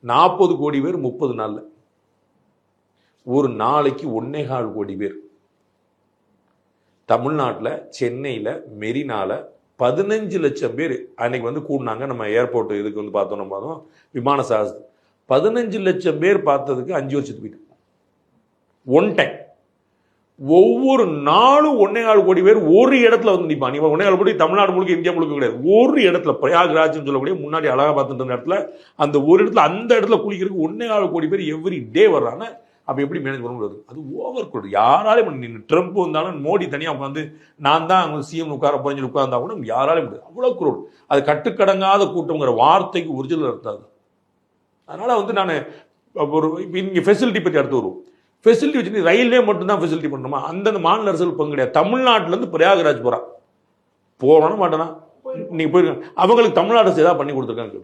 நாற்பது கோடி பேர் முப்பது நாளில். ஒரு நாளைக்கு ஒன்னேகால் கோடி பேர். தமிழ்நாட்டில் சென்னையில் மெரினால பதினஞ்சு லட்சம் பேர் அன்னைக்கு வந்து கூடினாங்க. நம்ம ஏர்போர்ட் இதுக்கு வந்து பார்த்தோம் நம்ம பார்த்தோம். விமான சாகசம் பதினஞ்சு லட்சம் பேர் பார்த்ததுக்கு அஞ்சு வருஷத்துக்கு போயிட்டு ஒன் டைம் ஒவ்வொரு நாளும் ஒன்னே கால் கோடி பேர் ஒரு இடத்துல வந்து நிற்பான் நீ ஒன்னே கால் கோடி தமிழ்நாடு முழுக்க இந்தியா முழுக்க கிடையாது. ஒரு இடத்துல பிரயாகராஜ்னு சொல்லக்கூடிய முன்னாடி அலகாபாத் இருந்த இடத்துல அந்த ஒரு இடத்துல அந்த இடத்துல குளிக்கிறதுக்கு ஒன்னே கால் கோடி பேர் எவ்ரி டே வர்றாங்க. அப்போ எப்படி மேனேஜ் பண்ண முடியாது? அது ஓவர் குரூட் யாராலையும் பண்ண ட்ரம்ப் வந்தாலும் மோடி தனியாக உட்காந்து நான் தான் அங்கே சிஎம் உட்கார போறேன்னு உட்கார்ந்தா கூட யாராலையும் முடியாது. அவ்வளோ குரூட் அது கட்டுக்கடங்காத கூட்டங்கிற வார்த்தைக்கு ஒரிஜினல் அர்த்தாது அதனால் வந்து நான் ஒரு இங்கே ஃபெசிலிட்டி பற்றி அடுத்து வருவோம். ஃபெசிலிட்டி வச்சு ரயில்லே மட்டும்தான் ஃபெசிலிட்டி பண்ணணுமா? அந்தந்த மாநில அரசுகள் பங்கு கிடையாது. தமிழ்நாட்டிலேருந்து பிரயாகராஜ் போகிறான் போகணும் மாட்டேனா? நீங்கள் போயிருக்காங்க அவங்களுக்கு தமிழ்நாடு அரசு எதாவது பண்ணி கொடுத்துருக்காங்க